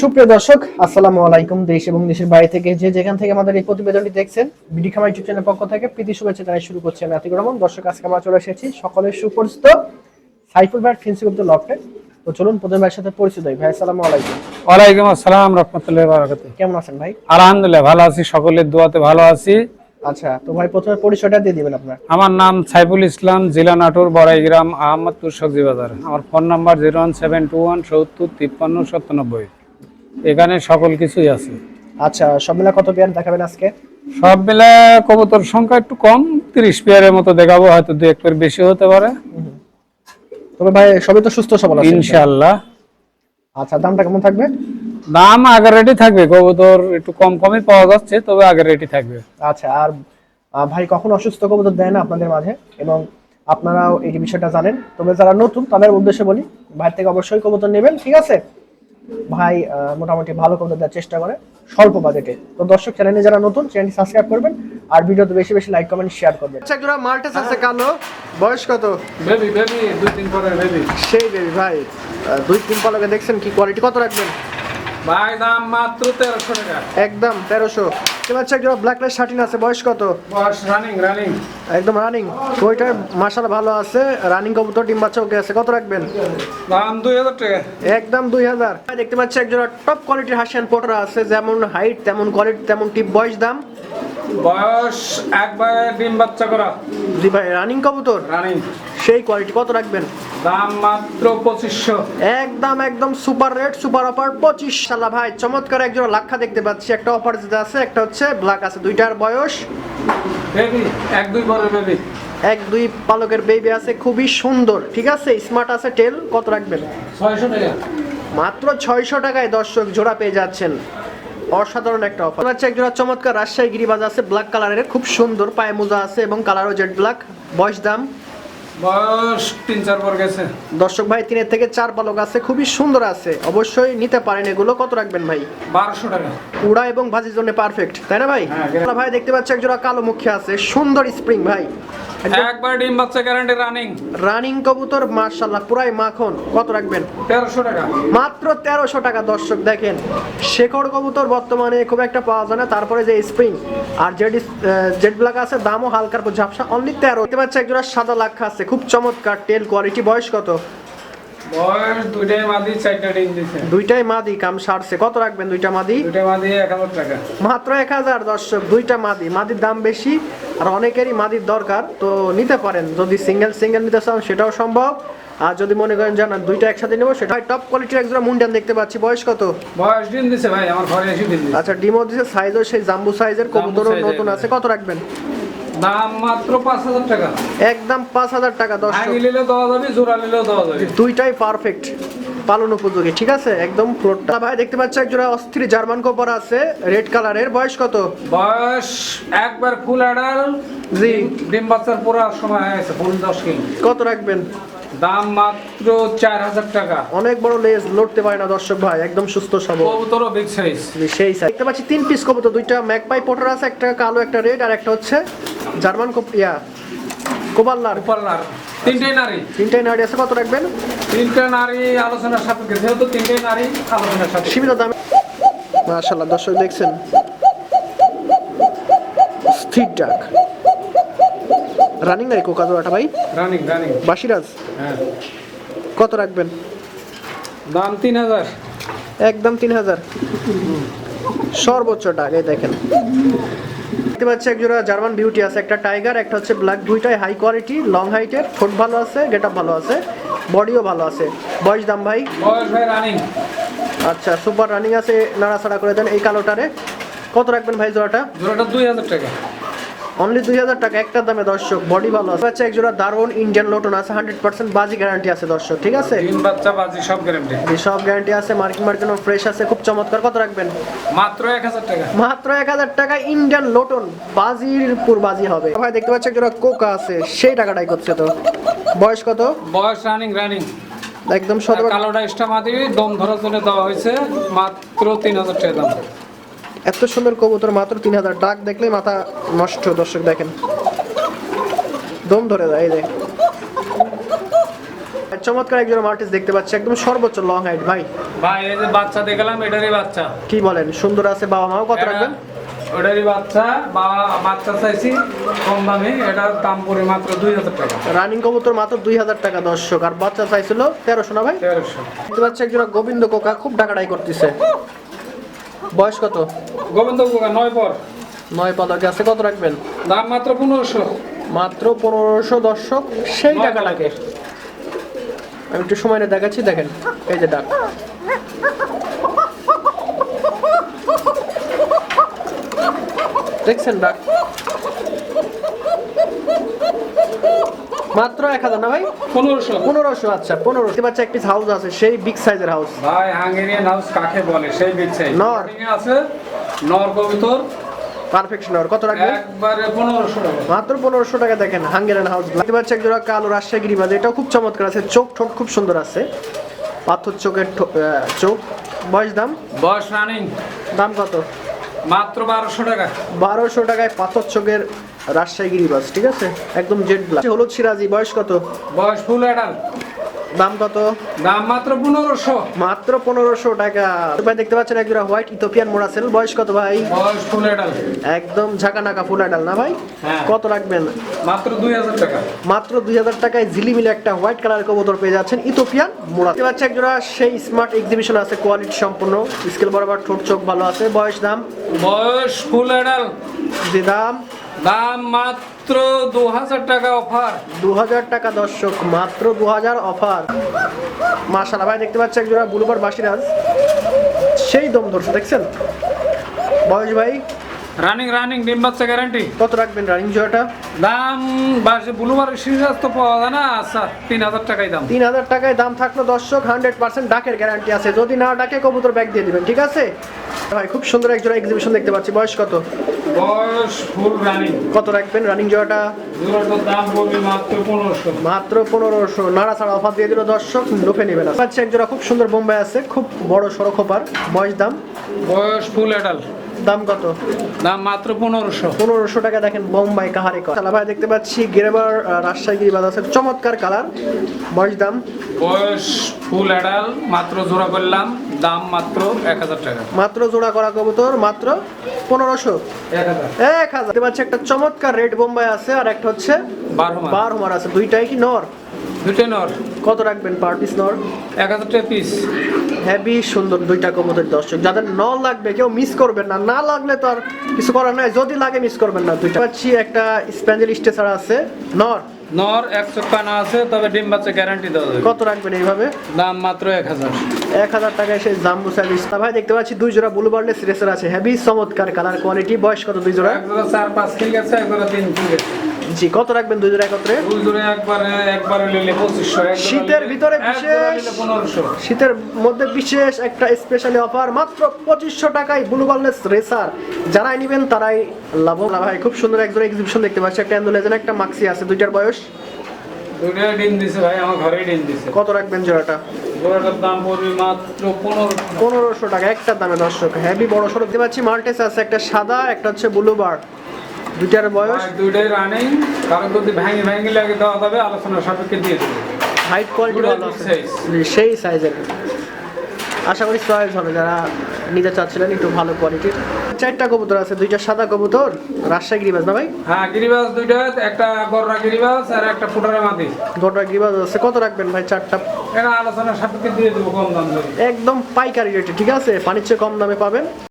সুপ্রিয় দর্শক আসসালামু আলাইকুম দেশ এবং দেশের বাইরে থেকে যে যেখান থেকে আমাদের এই প্রতিবেদনটি দেখছেন বিডি খামার ইউটিউব চ্যানেলের পক্ষ থেকে প্রীতি শুভেচ্ছা জানাই শুরু করছি আমি আতিকুর রহমান। দর্শক আজকে আমরা চলে এসেছি সকলের সুপরিচিত সাইফুল ভাই ফেন্সি গুপ্ত লফটে। তো চলুন প্রথম ভাইয়ের সাথে পরিচিত হই। ভাই আসসালামু আলাইকুম। ওয়ালাইকুম আসসালাম রহমতুল্লাহ বারাকাত কেমন আছেন ভাই? আলহামদুলিল্লাহ ভালো আছি সকলের দোয়াতে ভালো আছি। আচ্ছা তো ভাই প্রথমে পরিচয়টা দিয়ে দিবেন আপনার। আমার নাম সাইফুল ইসলাম জেলা নাটোর বড়াইগ্রাম আহমদপুর সবজি বাজার আমার phone number zero one seven two one সত্তর তিপ্পান্ন সত্তানব্বই এখানে সকল কিছুই আছে। আচ্ছা সব মিলা কত পেয়ার দেখাবেন আজকে? সব মিলা কবুতর সংখ্যা একটু কম তিরিশ পেয়ারের মতো দেখাবো হয়তো দু এক পেয়ার বেশি হতে পারে। তবে ভাই সবই তো সুস্থ সবল আছে। ইনশাল্লাহ আচ্ছা দামটা কেমন থাকবে? দাম আগের রেডি থাকবে কবুতর একটু কম কমই পাওয়া যাচ্ছে তবে আগের রেডি থাকবে। আচ্ছা আর ভাই কখন অসুস্থ কবুতর দেয় না আপনাদের মাঝে? এবং আপনারাও এই বিষয়টা জানেন। তবে যারা নতুন তাদের উদ্দেশ্যে বলি ভাই থেকে অবশ্যই কবুতর নেবেন ঠিক আছে? ভাই মোটামুটি ভালো করে দেওয়ার চেষ্টা করে স্বল্প বাজেটে তো দর্শক চ্যানেলে যারা নতুন চ্যানেলটি সাবস্ক্রাইব করবেন আর ভিডিওতে বেশি বেশি লাইক কমেন্ট শেয়ার করবেন। আচ্ছা জোড়া মাল্টেস আছে কালো বয়স কত? বেবি বেবি দুই তিন পরে বেবি সেই বেবি ভাই দুই তিন পালকে দেখছেন কি কোয়ালিটি কত রাখবেন? ভাই দাম মাত্র তেরোশো টাকা। একদম তেরোশো। এবার হচ্ছে একজোড়া ব্ল্যাক লাইট শার্টিন আছে বয়স কত? বয়স রানিং রানিং একদম রানিং ওইটার মাসাল ভালো আছে। রানিং কবুতর ডিম বাচ্চা ওকে আছে কত রাখবেন? দাম দুই হাজার টাকা। একদম দুই হাজার। দেখতে পাচ্ছি একজোড়া টপ কোয়ালিটির হাসিয়ান পোটরা আছে। যেমন হাইট তেমন কোয়ালিটি তেমন টিপ বয়স দাম বয়স একবারে ডিম বাচ্চা করা। জি ভাই রানিং কবুতর? রানিং সেই কোয়ালিটি কত রাখবেন? দাম মাত্র পঁচিশশো। একদম একদম সুপার রেট সুপার অফার পঁচিশ। সালা ভাই চমৎকার একজোড়া লাক্ষা দেখতে পাচ্ছি। একটা অফার যেটা আছে একটা হচ্ছে ব্ল্যাক আছে। দুইটার বয়স বেবি এক দুই বেবি এক দুই পালকের বেবি আছে খুবই সুন্দর। ঠিক আছে স্মার্ট আছে টেল কত রাখবেন? ছয়শো টাকা। মাত্র ছয়শো টাকায় দর্শক জোড়া পেয়ে যাচ্ছেন। অসাধারণ একটা অফার হচ্ছে এক জোড়া চমৎকার রাজশাহী গিরিবাজ আছে ব্ল্যাক কালারের খুব সুন্দর পায়ে মোজা আছে এবং কালারও জেড ব্ল্যাক বয়স দাম? বয়স তিন চার পর গেছে দর্শক ভাই তিনের থেকে চার পালক আছে খুবই সুন্দর আছে অবশ্যই নিতে পারেন এগুলো। কত রাখবেন ভাই? বারোশো টাকা। উড়া এবং ভাজির জন্য পারফেক্ট তাই না ভাই? হ্যাঁ, ভাই দেখতে পাচ্ছি এক জোড়া কালো মুখে আছে সুন্দর স্প্রিং ভাই। একবার ডিম বাচ্চা গ্যারান্টি রানিং রানিং কবুতর পুরাই মাখন। কত রাখবেন? তেরোশো টাকা। মাত্র টাকা দর্শক দেখেন। শেখর কবুতর বর্তমানে খুব একটা পাওয়া যায় না তারপরে যে স্প্রিং আর জেড জেড ব্ল্যাক আছে দামও হালকার ঝাপসা অনলি তেরো। দেখতে পাচ্ছি একজোড়া সাদা লাক্ষা আছে খুব চমৎকার টেল কোয়ালিটি বয়স কত? দুইটাই মাদি কাম সারছে। কত রাখবেন দুইটা মাদি? দুইটা মাদি এক হাজার টাকা। মাত্র এক হাজার দর্শক দুইটা মাদি। মাদির দাম বেশি আর অনেকেরই মাদির দরকার তো নিতে পারেন। যদি সিঙ্গেল সিঙ্গেল নিতে চান সেটাও সম্ভব। আর যদি মনে করেন জানান দুইটা একসাথে নেব সেটা টপ কোয়ালিটির একজোড়া মুন্ডান দেখতে পাচ্ছি। বয়স কত? বয়স ডিম দিছে ভাই আমার ঘরে এসে ডিম আচ্ছা ডিমো দিছে সাইজও সেই জাম্বু সাইজের কবুতরও নতুন আছে। কত রাখবেন? দাম মাত্র পাঁচ হাজার টাকা। একদম পাঁচ হাজার টাকা দর্শক। ভাঙি নিলেও দেওয়া যাবে জোড়া নিলেও দেওয়া যাবে। দুইটাই পারফেক্ট পালন উপযোগী ঠিক আছে? একদম ফ্লোরটা ভাই দেখতে পাচ্ছি একজোড়া অস্থির জার্মান কোপার আছে রেড কালারের বয়স কত? বয়স একবার ফুল অ্যাডাল জি। ডিম বাচ্চার পুরো সময় আছে ফুল দশ কিলো কত রাখবেন? দাম মাত্র চার হাজার টাকা। অনেক বড় লেজ লড়তে পারে না দর্শক ভাই একদম সুস্থ সবল। কবুতরও বিগ সাইজ সেই সাইজ দেখতে পাচ্ছি তিন পিস কবুতর দুইটা ম্যাকপাই পোটার আছে একটা কালো একটা রেড আর একটা হচ্ছে জার্মান কোপ ইয়া কোবাল্লার। পার্লার তিনটেই নারী। তিনটাই নাড়ি আছে কত রাখবেন? তিনটে নারী আলোচনার সাপেক্ষে যেহেতু তিনটেই নারী আলোচনার সাপেক্ষে। সীমিত দামে। মাশাল্লাহ দর্শক দেখছেন? স্থির ডাক। রানিং নাই কোকা জোড়াটা ভাই? রানিং রানিং বাসিরাজ? হ্যাঁ। কত রাখবেন? দাম তিন হাজার। একদম তিন হাজার। সর্বোচ্চ এই দেখেন। দেখতে পাচ্ছি এক জোড়া জার্মান বিউটি আছে একটা টাইগার একটা হচ্ছে ব্ল্যাক দুইটাই হাই কোয়ালিটি লং হাইটের ঠোঁট ভালো আছে গেট ভালো আছে বডিও ভালো আছে। বয়স দাম ভাই? বয়স ভাই রানিং আচ্ছা সুপার রানিং আছে নাড়াচাড়া করে দেন এই কালোটারে। কত রাখবেন ভাই জোড়াটা? জোড়াটা দুই হাজার টাকা। অনলি দুই হাজার টাকা একটার দামে দর্শক বডি ভালো আছে। আচ্ছা এক জোড়া দারুণ ইন্ডিয়ান লোটন আছে হান্ড্রেড পার্সেন্ট বাজি গ্যারান্টি আছে দর্শক ঠিক আছে? বাচ্চা বাজি সব গ্যারান্টি সব গ্যারান্টি আছে মার্কিং মার্কিং ফ্রেশ আছে খুব চমৎকার। কত রাখবেন? মাত্র এক হাজার টাকা। মাত্র এক হাজার টাকা ইন্ডিয়ান লোটন বাজির পুর বাজি হবে। ভাই দেখতে পাচ্ছি এক জোড়া কোকা আছে সেই টাকাটাই করছে তো। বয়স কত? বয়স রানিং রানিং একদম শতভাগ কালোটা এক্সট্রা মাদি দম ধরার জন্য দেওয়া হয়েছে মাত্র তিন হাজার টাকা দাম। এত সুন্দর কবুতর মাত্র তিন হাজার। ডাক দেখলেই মাথা নষ্ট দর্শক দেখেন। দম ধরে যায় এই দেখ চমৎকার একজন মাল্টিস দেখতে পাচ্ছি একদম সর্বোচ্চ লং হাইট ভাই। ভাই এই যে বাচ্চা দেখলাম এটারই বাচ্চা। কি বলেন সুন্দর আছে বাবা মাও কত রাখবেন? ওটারই বাচ্চা বা বাচ্চা চাইছি কম দামে এটার দাম পড়ে মাত্র দুই হাজার টাকা। রানিং কবুতর মাত্র দুই হাজার টাকা দর্শক। আর বাচ্চা চাইছিল তেরোশো না ভাই? তেরোশো। দেখতে পাচ্ছি একজন গোবিন্দ কোকা খুব ডাকাডাই করতেছে। বয়স কত? গোবিন্দ নয় পর। নয় পদক আছে কত রাখবেন? দাম মাত্র পনেরোশো। মাত্র পনেরোশো দর্শক সেই টাকা লাগে আমি একটু সময় দেখাচ্ছি দেখেন এই যে ডাক দেখছেন ডাক মাত্র এক হাজার না ভাই? পনেরোশো। পনেরোশো আচ্ছা পনেরোশো। দেখতে পাচ্ছি একটি হাউস আছে সেই বিগ সাইজের হাউস ভাই হাঙ্গেরিয়ান হাউস কাকে বলে? সেই বিচ্ছে নর। আছে নর কবিতর। কত একবারে টাকা। মাত্র টাকা দেখেন হাঙ্গেরিয়ান হাউস দেখতে পাচ্ছি একজোড়া কালো রাজশাহী গিরিবাজ এটাও খুব চমৎকার আছে। চোখ ঠোঁট খুব সুন্দর আছে। পাথর চোখের চোখ। বয়স দাম? বয়স রানিং দাম কত? মাত্র বারোশো টাকা। বারোশো টাকায় পাথর চোখের রাজশাহী গিরিবাজ ঠিক আছে? একদম জেড ব্লাক হলুদ সিরাজি বয়স কত? বয়স ফুল অ্যাডাল। দাম কত? দাম মাত্র পনেরোশো। মাত্র পনেরোশো টাকা। ভাই দেখতে পাচ্ছেন একজোড়া হোয়াইট ইথোপিয়ান মোরাসেল বয়স কত ভাই? বয়স ফুল অ্যাডাল। একদম ঝাঁকানাকা ফুল আডাল না ভাই? হ্যাঁ। কত রাখবেন? মাত্র দুই হাজার টাকা। মাত্র দুই হাজার টাকায় ঝিলিমিলি একটা হোয়াইট কালার কবুতর পেয়ে যাচ্ছেন ইথোপিয়ান মোড়া দেখতে পাচ্ছি একজোড়া সেই স্মার্ট এক্সিবিশন আছে কোয়ালিটি সম্পূর্ণ। স্কেল বরাবর ঠোঁট চোখ ভালো আছে। বয়স দাম? বয়স ফুল অ্যাডাল। যে দাম? দাম মাত্র দু হাজার টাকা অফার। দু হাজার টাকা দর্শক, মাত্র দু হাজার অফার। মাশাল্লাহ ভাই, দেখতে পাচ্ছি একজোড়া বুলুবার বাসিরাজ। সেই দম ধরছে দেখছেন? বয়স, ভাই রানিং রানিং ডিম বাচ্চা গ্যারান্টি কত রাখবেন রানিং জোড়াটা? দাম বাসে ব্লুবার সিরিজ তো পাওয়া যায় না আচ্ছা তিন হাজার টাকাই দাম। তিন হাজার টাকায় দাম থাকল দর্শক হান্ড্রেড পার্সেন্ট ডাকের গ্যারান্টি আছে। যদি না ডাকে কবুতর ব্যাগ দিয়ে দিবেন ঠিক আছে? ভাই খুব সুন্দর একজোড়া এক্সিবিশন দেখতে পাচ্ছি। বয়স কত? বয়স ফুল রানিং কত রাখবেন রানিং জোড়াটা? দুটোর দাম পড়বে মাত্র পনেরোশো। মাত্র পনেরোশো। নাড়া ছাড়া অফার দিয়ে দিল দর্শক লোভে নেবে না পাচ্ছি একজোড়া খুব সুন্দর বোম্বাই আছে খুব বড় সড়ো খোপার বয়স দাম। বয়স ফুল অ্যাডাল দাম কত? দাম মাত্র পনেরোশো। পনেরোশো টাকা দেখেন বোম্বাই কাহারে চালা ভাই দেখতে পাচ্ছি গিরেবার রাজশাহী গিরিবাজ আছে। চমৎকার কালার। বয়স দাম? বয়স ফুল অ্যাডাল মাত্র জোড়া করলাম। দাম মাত্র এক হাজার টাকা। মাত্র জোড়া করা কবুতর মাত্র পনেরোশো। এক হাজার। দেখতে পাচ্ছি একটা চমৎকার রেড বোম্বাই আছে আর একটা হচ্ছে বারো হোমার আছে। দুইটাই কি নর? দুটোই নর। কত রাখবেন পার পিস নর এক হাজার টাকা পিস হেভি সুন্দর দুইটা কবুতর দর্শক। যাদের ন লাগবে কেউ মিস করবেন না। না লাগলে তো আর কিছু করার নাই। যদি লাগে মিস করবেন না দুইটা। পাচ্ছি একটা স্প্যাঞ্জেল স্টেসার আছে। নর নর একশো পানা আছে তবে ডিম বাচ্চা গ্যারান্টি দেওয়া যাবে। কত রাখবেন এইভাবে? দাম মাত্র এক হাজার। এক হাজার টাকায় সেই জাম্বু সার্ভিস ভাই দেখতে পাচ্ছি দুই জোড়া ব্লু বার্লেস রেসার আছে। হেভি চমৎকার কালার কোয়ালিটি বয়স কত দুই জোড়া? এক জোড়া চার পাঁচ ঠিক আছে। এক জোড়া তিন ঠিক আছে। জি কত রাখবেন দুই জোড়া একত্রে? দুই জোড়া একবারে একবারে নিলে পঁচিশশো এক জোড়া শীতের ভিতরে বিশেষ- নিলে পনেরোশো। শীতের মধ্যে বিশেষ একটা স্পেশালি অফার মাত্র পঁচিশশো টাকায় ব্লু রেসার যারাই নেবেন তারাই লাভ ভাই খুব সুন্দর এক জোড়া এক্সিবিশন দেখতে পাচ্ছি। একটা অ্যান্ডোলেজেন একটা মাক্সি আছে দুইটার বয়স। দুইটা ডিম দিছে ভাই আমার ঘরেই ডিম দিছে। কত রাখবেন জোড়াটা? জোড়াটার দাম পড়বে মাত্র পনেরো পনেরোশো টাকা একটা দামে দর্শক। হেভি বড় দেখতে পাচ্ছি মাল্টেস আছে একটা সাদা একটা হচ্ছে ব্লু বার দুইটার বয়স? দুইটাই রানিং কারণ যদি ভেঙে ভেঙে লাগে দেওয়া যাবে আলোচনার সাপেক্ষে দিয়ে দেবে। হাইট কোয়ালিটি ভালো আছে। সেই সাইজের আশা করি চয়েস হবে যারা নিতে চাচ্ছিলেন একটু ভালো কোয়ালিটির চারটা কবুতর আছে দুইটা সাদা কবুতর রাজশাহী গিরিবাজ না ভাই? হ্যাঁ গিরিবাস দুইটা একটা গররা গিরিবাস আর একটা ফুটারে মাটি গোটা গিরিবাজ আছে কত রাখবেন ভাই চারটা? এটা আলোচনার সাপেক্ষে দিয়ে দেবো কম দাম একদম পাইকারি রেটে ঠিক আছে? পানির চেয়ে কম দামে পাবেন।